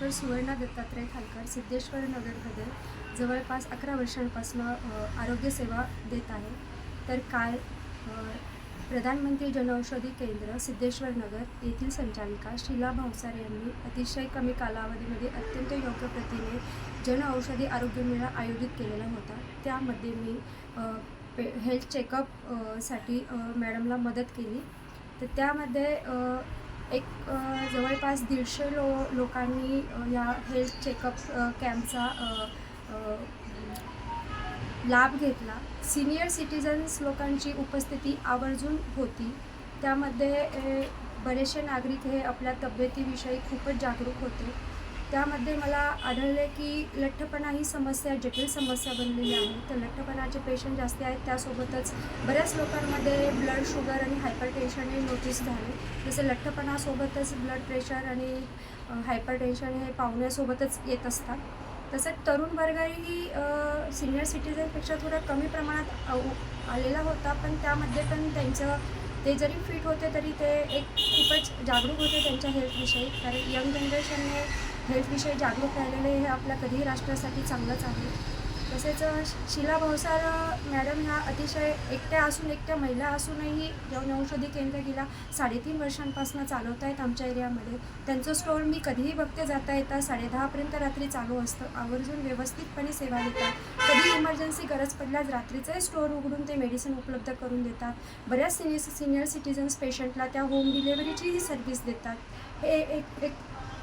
Doctor Suvarna Dattatray Khalkar Siddheshwar नगरमध्ये जवळपास अकरा वर्षांपासून आरोग्यसेवा देत आहे. तर काल प्रधानमंत्री जनऔषधी केंद्र सिद्धेश्वर नगर येथील संचालिका शीला भावसार यांनी अतिशय कमी कालावधीमध्ये अत्यंत योग्य प्रतीने जनऔषधी आरोग्य मेळा आयोजित केलेला होता. त्यामध्ये मी पे हेल्थ चेकअपसाठी मॅडमला मदत केली. तर त्यामध्ये एक जवळपास दीडशे लो लोकांनी या हेल्थ चेकअप कॅम्पचा लाभ घेतला. सिनियर सिटीजन्स लोकांची उपस्थिती आवर्जून होती. त्यामध्ये बरेचसे नागरिक हे आपल्या तब्येतीविषयी खूपच जागरूक होते. त्यामध्ये मला आढळले की लठ्ठपणा ही समस्या जटिल समस्या बनलेली आहे. तर लठ्ठपणाचे पेशंट जास्त आहेत त्यासोबतच बऱ्याच लोकांमध्ये ब्लड शुगर आणि हायपर टेन्शन हे नोटीस झाले. जसं लठ्ठपणासोबतच ब्लड प्रेशर आणि हायपर टेन्शन हे पाहुण्यासोबतच येत असतात. तसंच तरुण वर्गही सिनियर सिटीजनपेक्षा थोडा कमी प्रमाणात आलेला होता. पण त्यामध्ये पण त्यांचं ते जरी फिट होते तरी ते एक खूपच जागरूक होते त्यांच्या हेल्थविषयी कारण यंग जनरेशनने हेल्थविषयी जागरूक राहिलेले हे आपल्या कधीही राष्ट्रासाठी चांगलंच आहे. तसेच शिला भावसार मॅडम ह्या अतिशय एकट्या असून एकट्या महिला असूनही जनऔषधी केंद्र गेल्या साडेतीन वर्षांपासून चालवत आहेत आमच्या एरियामध्ये. त्यांचं स्टोर मी कधीही बघते जाता येता साडेदहापर्यंत रात्री चालू असतं. आवर्जून व्यवस्थितपणे सेवा देतात. कधी इमर्जन्सी गरज पडल्यास रात्रीचंही स्टोअर उघडून ते मेडिसिन उपलब्ध करून देतात. बऱ्याच सिनियर सिनियर सिटीजन्स पेशंटला त्या होम डिलेवरीचीही सर्व्हिस देतात. हे एक एक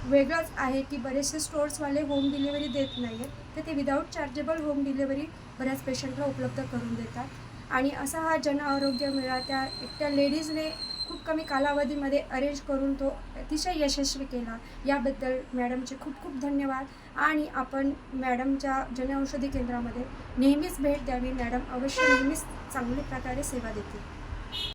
वेगळंच आहे की बरेचसे स्टोर्सवाले होम डिलेवरी देत नाही आहेत तर ते विदाऊट चार्जेबल होम डिलेवरी बऱ्याच पेशंटला उपलब्ध करून देतात. आणि असा हा जन आरोग्य मेळा त्या एकट्या लेडीजने खूप कमी कालावधीमध्ये अरेंज करून तो अतिशय यशस्वी केला. याबद्दल मॅडमचे खूप खूप धन्यवाद. आणि आपण मॅडमच्या जनऔषधी केंद्रामध्ये नेहमीच भेट द्यावी. मॅडम अवश्य नेहमीच चांगल्या प्रकारे सेवा देतील.